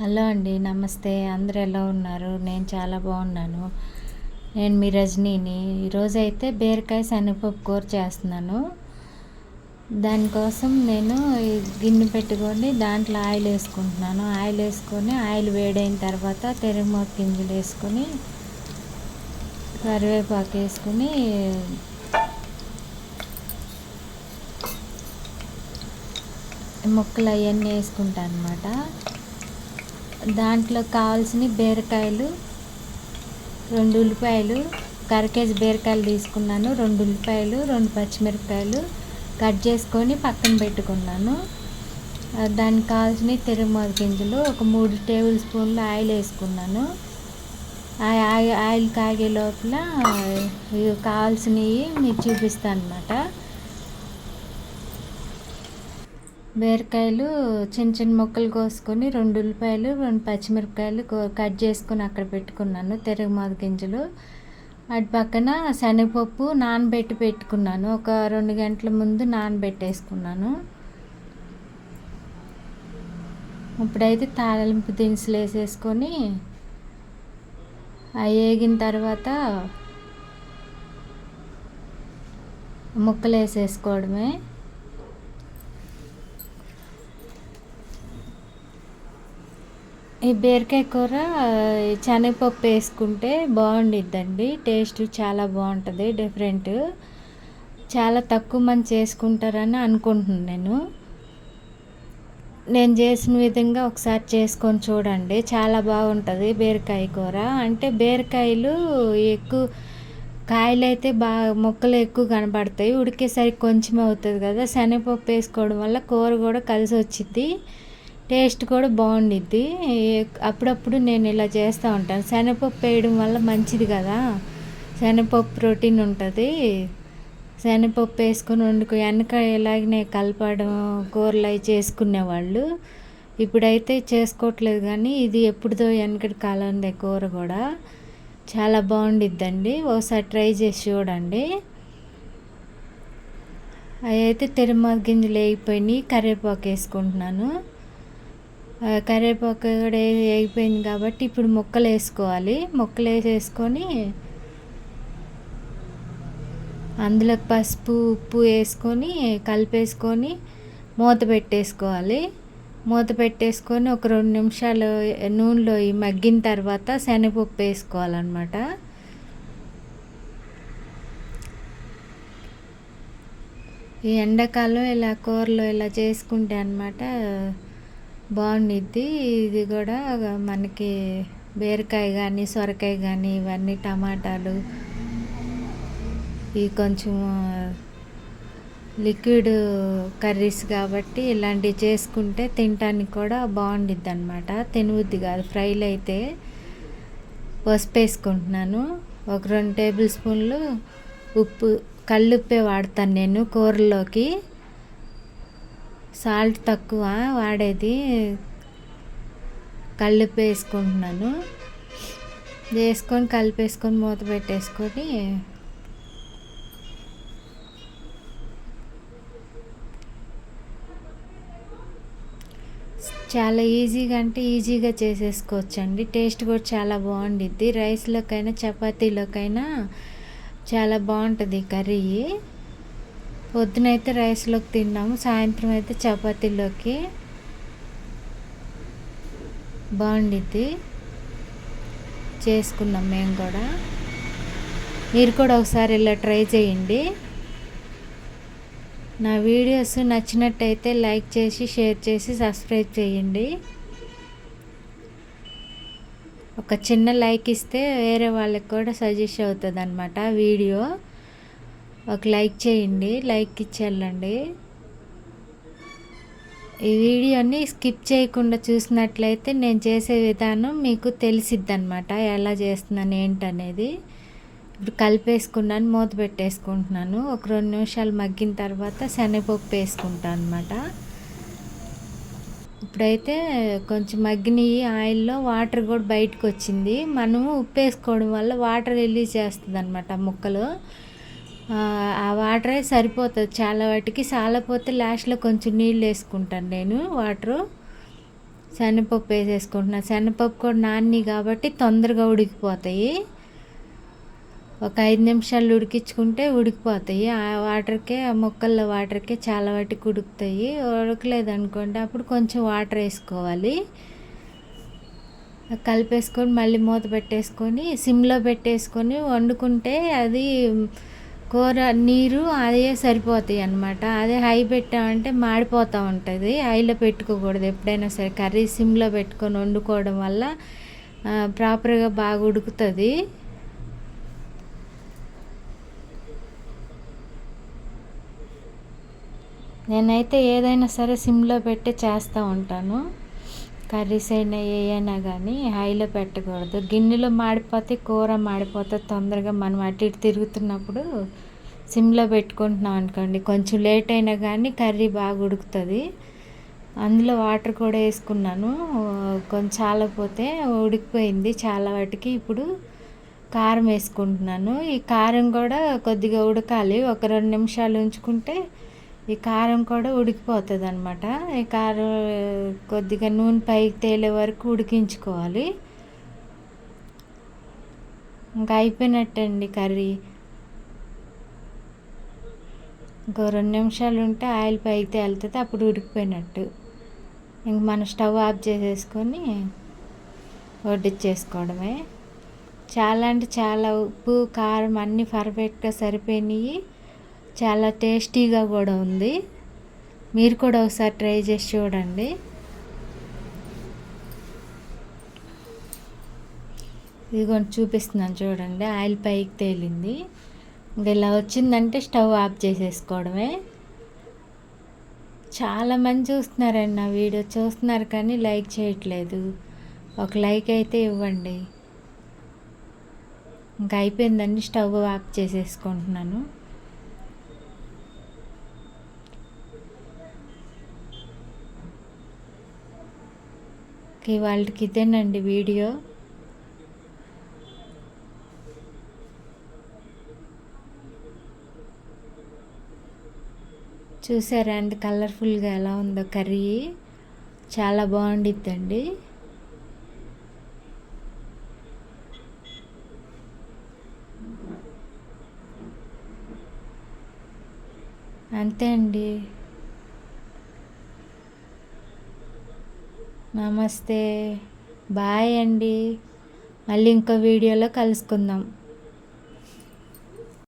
Hello అండి నమస్తే. అందరు ఎలా ఉన్నారు? నేను చాలా బాగున్నాను. నేను మీ రజనీని. ఈరోజైతే బీరకాయ శనగపప్పు కూర చేస్తున్నాను. దానికోసం నేను గిన్నె పెట్టుకొని దాంట్లో ఆయిల్ వేసుకుంటున్నాను. ఆయిల్ వేసుకొని ఆయిల్ వేడైన తర్వాత తెరమూత గింజలు వేసుకొని కరివేపాకు వేసుకొని ముక్కలు అవన్నీ వేసుకుంటాను అనమాట దాంట్లో కావాల్సిన బీరకాయలు రెండు ఉల్లిపాయలు కర కేజీ బీరకాయలు తీసుకున్నాను. రెండు ఉల్లిపాయలు రెండు పచ్చిమిరపకాయలు కట్ చేసుకొని పక్కన పెట్టుకున్నాను. దానికి కావాల్సిన తిరుమల గింజలు ఒక మూడు టేబుల్ స్పూన్లు ఆయిల్ వేసుకున్నాను. ఆయిల్ కాగే లోపల కావాల్సినవి మీకు చూపిస్తాను అనమాట బీరకాయలు చిన్న చిన్న ముక్కలు కోసుకొని రెండు ఉల్లిపాయలు రెండు పచ్చిమిరపకాయలు కట్ చేసుకొని అక్కడ పెట్టుకున్నాను తెరగమాద గింజలు. అటు పక్కన శనగపప్పు నానబెట్టి పెట్టుకున్నాను. ఒక రెండు గంటల ముందు నానబెట్టేసుకున్నాను. ఇప్పుడైతే తాలింపు దినుసులు వేసేసుకొని అవి వేగిన తర్వాత ముక్కలు వేసేసుకోవడమే. ఈ బీరకాయ కూర శనగపప్పు వేసుకుంటే బాగుండిద్దండి. టేస్ట్ చాలా బాగుంటుంది డిఫరెంట్. చాలా తక్కువ మంది చేసుకుంటారని అనుకుంటున్నాను నేను. నేను చేసిన విధంగా ఒకసారి చేసుకొని చూడండి. చాలా బాగుంటుంది బీరకాయ కూర. అంటే బీరకాయలు ఎక్కువ కాయలు అయితే బాగా మొక్కలు ఎక్కువ కనబడతాయి. ఉడికేసరికి కొంచెం అవుతుంది కదా. శనగపప్పు వేసుకోవడం వల్ల కూర కూడా కలిసి వచ్చింది టేస్ట్ కూడా బాగుండిద్ది. అప్పుడప్పుడు నేను ఇలా చేస్తూ ఉంటాను. శనగపప్పు వేయడం వల్ల మంచిది కదా. శనగపప్పు ప్రోటీన్ ఉంటుంది. శనగపప్పు వేసుకొని వండుకో. వెనక ఇలాగనే కలపడం కూరలు అవి చేసుకునేవాళ్ళు. ఇప్పుడైతే చేసుకోవట్లేదు కానీ ఇది ఎప్పుడుదో వెనకటి కాలందే కూర కూడా. చాలా బాగుండిద్దండి. ఒకసారి ట్రై చేసి చూడండి. అవి అయితే తిరుమల గింజలు వేయిపోయినాయి కరివేపాకు వేసుకుంటున్నాను. కరివేపాకు కూడా వేగిపోయింది కాబట్టి ఇప్పుడు ముక్కలు వేసుకోవాలి. ముక్కలు వేసేసుకొని అందులో పసుపు ఉప్పు వేసుకొని కలిపేసుకొని మూత పెట్టేసుకోవాలి. మూత పెట్టేసుకొని ఒక రెండు నిమిషాలు నూనెలో మగ్గిన తర్వాత శనగపప్పు వేసుకోవాలన్నమాట. ఈ ఎండాకాలం ఇలా కూరలు ఇలా చేసుకుంటే అనమాట బాగుండిద్ది. ఇది కూడా మనకి బీరకాయ కానీ సొరకాయ కానీ ఇవన్నీ టమాటాలు ఇవి కొంచెం లిక్విడ్ కర్రీస్ కాబట్టి ఇలాంటివి చేసుకుంటే తినటానికి కూడా బాగుండిద్ది అనమాట తినవద్ది కాదు. ఫ్రైలు అయితే పసుపు వేసుకుంటున్నాను ఒక రెండు టేబుల్ స్పూన్లు ఉప్పు కళ్ళుప్పే వాడతాను నేను కూరల్లోకి. సాల్ట్ తక్కువ వాడేది కలిపి వేసుకుంటున్నాను. వేసుకొని కలిపేసుకొని మూత పెట్టేసుకొని చాలా ఈజీగా అంటే ఈజీగా చేసేసుకోవచ్చండి. టేస్ట్ కూడా చాలా బాగుండిద్ది. రైస్లోకైనా చపాతీలోకైనా చాలా బాగుంటుంది కర్రీ. పొద్దునైతే రైస్లోకి తిన్నాము సాయంత్రం అయితే చపాతీలోకి. బాగుండిద్ది. చేసుకున్నాం మేము కూడా. మీరు కూడా ఒకసారి ఇలా ట్రై చేయండి. నా వీడియోస్ నచ్చినట్టయితే లైక్ చేసి షేర్ చేసి సబ్స్క్రైబ్ చేయండి. ఒక చిన్న లైక్ ఇస్తే వేరే వాళ్ళకి కూడా సజెస్ట్ అవుతుంది అన్నమాట వీడియో. ఒక లైక్ చేయండి లైక్ ఇచ్చేళ్ళండి. ఈ వీడియోని స్కిప్ చేయకుండా చూసినట్లయితే నేను చేసే విధానం మీకు తెలిసిద్ది అనమాట ఎలా చేస్తున్నాను ఏంటనేది. ఇప్పుడు కలిపేసుకున్నాను మూత పెట్టేసుకుంటున్నాను. ఒక రెండు నిమిషాలు మగ్గిన తర్వాత శనగపప్పు వేసుకుంటాను అనమాట ఇప్పుడైతే కొంచెం మగ్గిన ఆయిల్లో వాటర్ కూడా బయటకు వచ్చింది మనము ఉప్పు వేసుకోవడం వల్ల వాటర్ రిలీజ్ చేస్తుంది అనమాట ముక్కలు. ఆ వాటరే సరిపోతుంది. చాలా వాటికి సాలపోతే లాస్ట్లో కొంచెం నీళ్ళు వేసుకుంటాను నేను వాటరు. శనగపప్పు వేసేసుకుంటున్నా. శనగపప్పు కూడా నాన్ని కాబట్టి తొందరగా ఉడికిపోతాయి. ఒక ఐదు నిమిషాలు ఉడికించుకుంటే ఉడికిపోతాయి. ఆ వాటర్కే ఆ మొక్కల్లో వాటర్కే చాలా వాటికి ఉడుకుతాయి. ఉడకలేదు అనుకోండి అప్పుడు కొంచెం వాటర్ వేసుకోవాలి. కలిపేసుకొని మళ్ళీ మూత పెట్టేసుకొని సిమ్లో పెట్టేసుకొని వండుకుంటే అది కూర నీరు అదే సరిపోతాయి అనమాట అదే హై పెట్టామంటే మాడిపోతూ ఉంటుంది. హైలో పెట్టుకోకూడదు. ఎప్పుడైనా సరే కర్రీ సిమ్లో పెట్టుకొని వండుకోవడం వల్ల ప్రాపర్గా బాగా ఉడుకుతుంది. నేనైతే ఏదైనా సరే సిమ్లో పెట్టి చేస్తూ ఉంటాను. కర్రీస్ అయినా ఏమైనా కానీ హైలో పెట్టకూడదు. గిన్నెలో మాడిపోతే కూర మాడిపోతే తొందరగా మనం అటు ఇటు తిరుగుతున్నప్పుడు సిమ్లో పెట్టుకుంటున్నాం అనుకోండి. కొంచెం లేట్ అయినా కానీ కర్రీ బాగా ఉడుకుతుంది. అందులో వాటర్ కూడా వేసుకున్నాను. కొంచెం చాలకపోతే ఉడికిపోయింది. చాలా వాటికి ఇప్పుడు కారం వేసుకుంటున్నాను. ఈ కారం కూడా కొద్దిగా ఉడకాలి. ఒక రెండు నిమిషాలు ఉంచుకుంటే ఈ కారం కూడా ఉడికిపోతుంది అనమాట ఈ కారం కొద్దిగా నూనె పైకి తేలే వరకు ఉడికించుకోవాలి. ఇంకా అయిపోయినట్టండి కర్రీ. ఇంకో రెండు నిమిషాలు ఉంటే ఆయిల్ పైకి తేలుతుంది అప్పుడు ఉడికిపోయినట్టు. ఇంక మనం స్టవ్ ఆఫ్ చేసేసుకొని వడ్డిచ్చేసుకోవడమే. చాలా అంటే చాలా ఉప్పు కారం అన్నీ పర్ఫెక్ట్గా సరిపోయినాయి. చాలా టేస్టీగా కూడా ఉంది. మీరు కూడా ఒకసారి ట్రై చేసి చూడండి. ఇదిగోండి చూపిస్తున్నాను చూడండి. ఆయిల్ పైకి తేలింది. ఇంకా ఇలా వచ్చిందంటే స్టవ్ ఆఫ్ చేసేసుకోవడమే. చాలామంది చూస్తున్నారండి నా వీడియో. చూస్తున్నారు కానీ లైక్ చేయట్లేదు. ఒక లైక్ అయితే ఇవ్వండి. ఇంకా అయిపోయిందండి స్టవ్ ఆఫ్ చేసేసుకుంటున్నాను. వాళ్ళకి ఇదేనండి వీడియో. చూసారా అండి కలర్ఫుల్గా ఎలా ఉందో కర్రీ. చాలా బాగుండిద్దండి. అంతే అండి. నమస్తే. బాయ్ అండి. మళ్ళీ ఇంకో వీడియోలో కలుసుకుందాం.